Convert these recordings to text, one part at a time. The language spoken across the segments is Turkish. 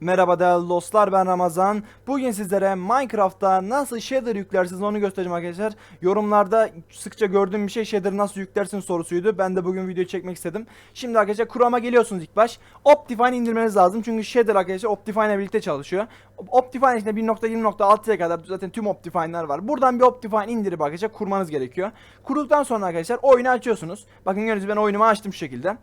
Merhaba değerli dostlar ben Ramazan. Bugün sizlere Minecraft'ta nasıl shader yüklersiniz onu göstereceğim arkadaşlar. Yorumlarda sıkça gördüğüm bir şey shader nasıl yüklersin sorusuydu. Ben de bugün video çekmek istedim. Şimdi arkadaşlar Chrome'a geliyorsunuz ilk baş. Optifine indirmeniz lazım. Çünkü shader arkadaşlar Optifine ile birlikte çalışıyor. Optifine içinde 1.20.6'ya kadar zaten tüm Optifine'lar var. Buradan bir Optifine indirip arkadaşlar kurmanız gerekiyor. Kurduktan sonra arkadaşlar oyunu açıyorsunuz. Bakın gördüğünüz ben oyunumu açtım şu şekilde.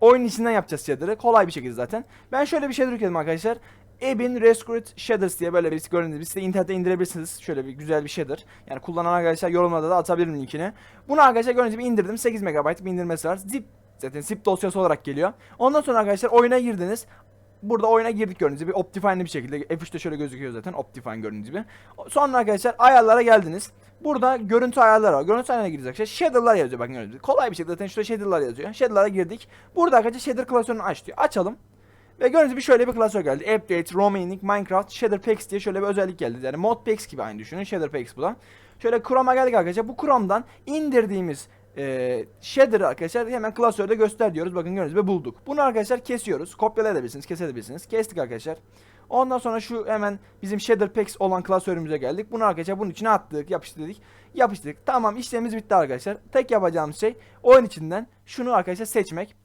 Oyun içinden yapacağız shader'ı. Kolay bir şekilde zaten. Ben şöyle bir shader yükledim arkadaşlar. Ebin Rescued Shaders diye böyle birisi gördüğünüz gibi size internette indirebilirsiniz. Şöyle bir güzel bir shader. Yani kullanan arkadaşlar yorumlarda da atabilirim linkini. Bunu arkadaşlar gördüğünüz gibi indirdim. 8 MB bir indirmesi var. Zip zaten zip dosyası olarak geliyor. Ondan sonra arkadaşlar oyuna girdiniz. Burada oyuna girdik gördüğünüz gibi Optifine'li bir şekilde F3'te şöyle gözüküyor zaten Optifine gördüğünüz gibi. Sonra arkadaşlar ayarlara geldiniz. Burada görüntü ayarları var. Görüntü ayarlarına gireceğiz arkadaşlar. Shader'lar yazıyor bakın gördüğünüz gibi. Kolay bir şekilde zaten şurada shader'lar yazıyor. Shader'lara girdik. Burada arkadaşlar shader klasörünü aç diyor. Açalım. Ve gördüğünüz gibi şöyle bir klasör geldi. Update, Romanic, Minecraft, Shader Packs diye şöyle bir özellik geldi. Yani Mod Packs gibi aynı düşünün. Shader Packs bu da. Şöyle Chrome'a geldik arkadaşlar. Bu Chrome'dan indirdiğimiz e, shader'ı arkadaşlar hemen klasörde göster diyoruz. Bakın gördüğünüz gibi bulduk. Bunu arkadaşlar kesiyoruz. Kopyalayabilirsiniz, kesebilirsiniz. Kestik arkadaşlar. Ondan sonra şu hemen bizim shader packs olan klasörümüze geldik. Bunu arkadaşlar bunun içine attık, yapıştırdık. Yapıştırdık. Tamam işlemimiz bitti arkadaşlar. Tek yapacağımız şey oyun içinden şunu arkadaşlar seçmek.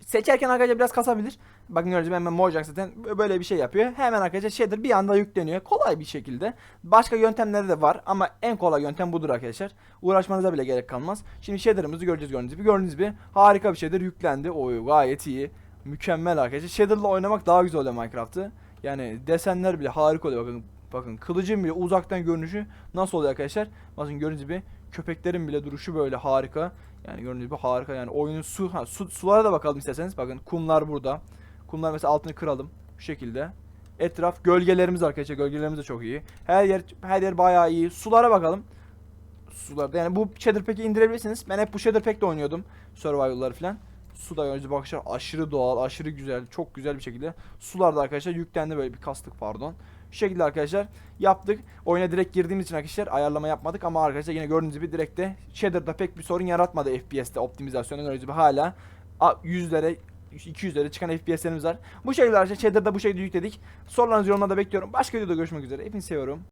Seçerken arkadaşlar biraz kasabilir. Bakın gördüğünüz gibi hemen Mojang zaten böyle bir şey yapıyor. Hemen arkadaşlar shader bir anda yükleniyor. Kolay bir şekilde. Başka yöntemleri de var ama en kolay yöntem budur arkadaşlar. Uğraşmanıza bile gerek kalmaz. Şimdi shader'ımızı göreceğiz gördüğünüz gibi. Gördüğünüz gibi harika bir shader yüklendi. Oy gayet iyi. Mükemmel arkadaşlar. Shader'la oynamak daha güzel oluyor Minecraft'ı. Yani desenler bile harika oluyor. Bakın bakın kılıcın bile uzaktan görünüşü nasıl oluyor arkadaşlar? Bakın gördüğünüz gibi köpeklerin bile duruşu böyle harika. Yani gördüğünüz gibi harika yani oyunun su, ha, su sulara da bakalım isterseniz. Bakın kumlar burada. Kumlar mesela altını kıralım şu şekilde. Etraf gölgelerimiz arkadaşlar gölgelerimiz de çok iyi. Her yer her yer bayağı iyi. Sulara bakalım. Sularda yani bu Shader Pack'i indirebilirsiniz. Ben hep bu Shader Pack'te oynuyordum. Survival'ları falan. Suda gördüğünüz gibi arkadaşlar aşırı doğal, aşırı güzel, çok güzel bir şekilde. Sularda arkadaşlar yüklendi böyle bir kastık pardon. Şu şekilde arkadaşlar yaptık. Oyuna direkt girdiğimiz için arkadaşlar ayarlama yapmadık ama arkadaşlar yine gördüğünüz gibi direkt de Shader'da pek bir sorun yaratmadı FPS'te optimizasyonu gördüğünüz gibi hala yüzlere 200'lere çıkan FPS'lerimiz var. Bu şekilde arkadaşlar Shader'da bu şekilde yükledik. Sorularınızı yorumlarda bekliyorum. Başka videoda görüşmek üzere. Hepinizi seviyorum.